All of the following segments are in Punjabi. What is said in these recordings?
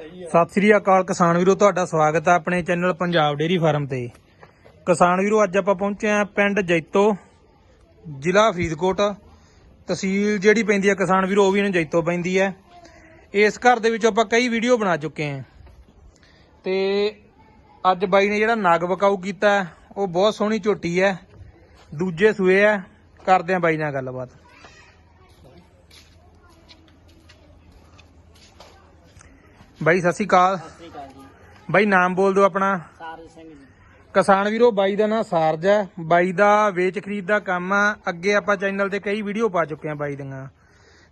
ਸਤਿ ਸ੍ਰੀ ਅਕਾਲ ਕਿਸਾਨ ਵੀਰੋ, ਤੁਹਾਡਾ ਸਵਾਗਤ ਹੈ ਆਪਣੇ ਚੈਨਲ ਪੰਜਾਬ ਡੇਰੀ ਫਾਰਮ ਤੇ। ਕਿਸਾਨ ਵੀਰੋ, ਅੱਜ ਆਪਾਂ ਪਹੁੰਚੇ ਆ ਪਿੰਡ ਜੈਤੋ, ਜ਼ਿਲ੍ਹਾ ਫਰੀਦਕੋਟ। ਤਹਿਸੀਲ ਜਿਹੜੀ ਪੈਂਦੀ ਹੈ ਕਿਸਾਨ ਵੀਰੋ, ਉਹ ਵੀ ਨੇ ਜੈਤੋ ਪੈਂਦੀ ਹੈ। ਇਸ ਘਰ ਦੇ ਵਿੱਚ ਆਪਾਂ ਕਈ ਵੀਡੀਓ ਬਣਾ ਚੁੱਕੇ ਹਾਂ। ਤੇ ਅੱਜ ਬਾਈ ਨੇ ਜਿਹੜਾ ਨਾਗ ਬਕਾਊ ਕੀਤਾ ਉਹ ਬਹੁਤ ਸੋਹਣੀ ਝੋਟੀ ਹੈ। ਦੂਜੇ ਸੂਏ ਹੈ। ਕਰਦੇ ਆ ਬਾਈ ਨਾਲ ਗੱਲਬਾਤ। ਬਾਈ ਸਤਿ ਸ਼੍ਰੀ ਅਕਾਲ। ਬਾਈ ਨਾਮ ਬੋਲ ਦਿਓ ਆਪਣਾ। ਸਾਰਜ ਸਿੰਘ ਜੀ। ਕਿਸਾਨ ਵੀਰੋ ਬਾਈ ਦਾ ਨਾਂ ਸਾਰਜ ਹੈ। ਬਾਈ ਦਾ ਵੇਚ ਖਰੀਦ ਦਾ ਕੰਮ ਆ। ਅੱਗੇ ਆਪਾਂ ਚੈਨਲ ਤੇ ਕਈ ਵੀਡੀਓ ਪਾ ਚੁੱਕੇ ਆ ਬਾਈ ਦੀਆਂ।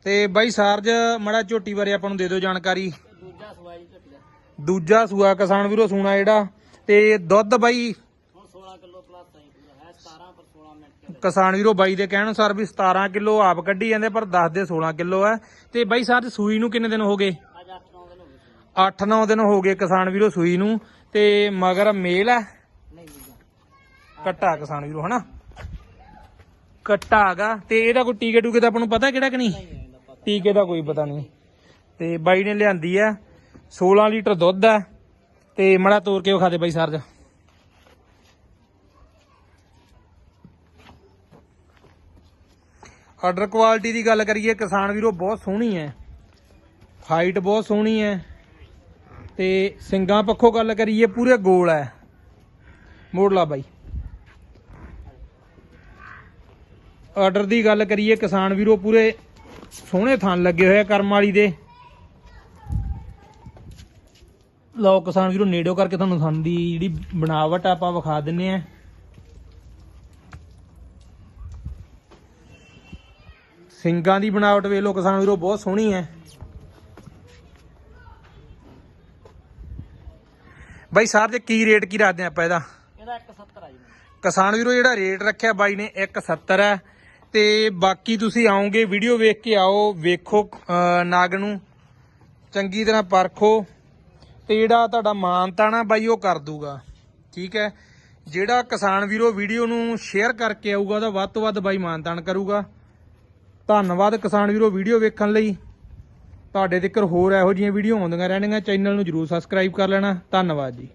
ਤੇ ਬਾਈ ਸਾਰਜ ਮੜਾ ਝੋਟੀ ਬਾਰੇ ਆਪਾਂ ਨੂੰ ਦੇ ਦਿਓ ਜਾਣਕਾਰੀ। ਦੂਜਾ ਸਵਾਈ ਝੋਟੀ ਦਾ। ਦੂਜਾ ਸੂਆ ਕਿਸਾਨ ਵੀਰੋ ਸੂਣਾ ਜਿਹੜਾ। ਤੇ ਦੁੱਧ ਬਾਈ? ਹੁਣ 16 ਕਿਲੋ ਪਲੱਸ ਆਈ ਪੂਰਾ। ਹੈ 17 ਪਰ 16 ਮਿੰਟ ਕੇ ਕਿਸਾਨ ਵੀਰੋ ਬਾਈ ਦੇ ਕਹਿਣ ਅਨੁਸਾਰ ਵੀ 17 ਕਿਲੋ ਆਪ ਕੱਢੀ ਜਾਂਦੇ ਪਰ 10 ਦੇ 16 ਕਿਲੋ ਹੈ ਤੇ ਬਾਈ ਸਾਰਜ ਸੂਈ ਨੂੰ ਕਿੰਨੇ ਦਿਨ ਹੋ ਗਏ ਅੱਜ 8-9 ਦਿਨ ਹੋ ਗਏ 8-9 ਦਿਨ ਹੋ ਗਏ ਕਿਸਾਨ ਵੀਰੋ ਸੂਈ ਨੂੰ ਤੇ ਮਗਰ ਮੇਲ ਹੈ। ਕੱਟਾ ਕਿਸਾਨ ਵੀਰੋ, ਹਨਾ? ਕੱਟਾ ਹੈਗਾ। ਤੇ ਇਹਦਾ ਕੋਈ ਟੀਕੇ ਟੂਕੇ ਦਾ ਆਪਾਂ ਨੂੰ ਪਤਾ ਕਿਹੜਾ ਕਿ ਨਹੀਂ? ਟੀਕੇ ਦਾ ਕੋਈ ਪਤਾ ਨਹੀਂ। ਤੇ ਬਾਈ ਨੇ ਲਿਆਂਦੀ ਆ 16 ਲੀਟਰ ਦੁੱਧ ਆ ਤੇ ਮੜਾ ਤੋੜ ਕੇ ਵਿਖਾ ਦੇ ਬਾਈ ਸਰਜ। ਆਰਡਰ ਕੁਆਲਿਟੀ ਦੀ ਗੱਲ ਕਰੀਏ, ਕਿਸਾਨ ਵੀਰੋ ਬਹੁਤ ਸੋਹਣੀ ਹੈ। ਹਾਈਟ ਬਹੁਤ ਸੋਹਣੀ ਹੈ। ਤੇ ਸਿੰਗਾਂ ਪੱਖੋਂ ਗੱਲ ਕਰੀਏ, ਪੂਰੇ ਗੋਲ ਹੈ ਮੋੜ ਲਾ ਬਾਈ। ਆਰਡਰ ਦੀ ਗੱਲ ਕਰੀਏ, ਕਿਸਾਨ ਵੀਰੋ, ਪੂਰੇ ਸੋਹਣੇ ਥਣ ਲੱਗੇ ਹੋਏ ਆ ਕਰਮ ਵਾਲੀ ਦੇ। ਲਓ, ਕਿਸਾਨ ਵੀਰੋ ਨੇੜੋ ਕਰਕੇ ਤੁਹਾਨੂੰ ਥਣ ਦੀ ਜਿਹੜੀ ਬਣਾਵਟ ਆ, ਆਪਾਂ ਵਿਖਾ ਦਿੰਨੇ ਆ। ਸਿੰਗਾਂ ਦੀ ਬਣਾਵਟ ਵੇਖ ਲਓ, ਕਿਸਾਨ ਵੀਰੋ, ਬਹੁਤ ਸੋਹਣੀ ਹੈ ਬਾਈ ਸਾਹਿਬ ਤੇ ਕੀ ਰੇਟ ਕੀ ਰੱਖਦੇ ਆਪਾਂ ਇਹਦਾ? ਇਹਦਾ 170 ਆ ਜੀ। ਮੈਨੂੰ। ਕਿਸਾਨ ਵੀਰੋ ਜਿਹੜਾ ਰੇਟ ਰੱਖਿਆ ਬਾਈ ਨੇ 170 ਹੈ। ਤੇ ਬਾਕੀ ਤੁਸੀਂ ਆਓਗੇ ਵੀਡੀਓ ਵੇਖ ਕੇ ਆਓ ਵੇਖੋ ਨਾਗ ਨੂੰ। ਚੰਗੀ ਤਰ੍ਹਾਂ ਪਰਖੋ। ਤੇ ਜਿਹੜਾ ਤੁਹਾਡਾ ਮਾਨਤਾ ਨਾ ਬਾਈ ਉਹ ਕਰ ਦੂਗਾ। ਠੀਕ ਹੈ? ਜਿਹੜਾ ਕਿਸਾਨ ਵੀਰੋ ਵੀਡੀਓ ਨੂੰ ਸ਼ੇਅਰ ਕਰਕੇ ਆਊਗਾ ਉਹਦਾ ਵੱਧ ਤੋਂ ਵੱਧ ਬਾਈ ਮਾਨਤਾਨ ਕਰੂਗਾ। ਧੰਨਵਾਦ ਕਿਸਾਨ ਵੀਰੋ ਵੀਡੀਓ ਵੇਖਣ ਲਈ। ਤੁਹਾਡੇ ਤੱਕ ਹੋਰ ਇਹੋ ਜਿਹੀਆਂ ਵੀਡੀਓ ਆਉਂਦੀਆਂ ਰਹਿਣਗੀਆਂ ਚੈਨਲ ਨੂੰ ਜਰੂਰ ਸਬਸਕ੍ਰਾਈਬ ਕਰ ਲੈਣਾ। ਧੰਨਵਾਦ ਜੀ।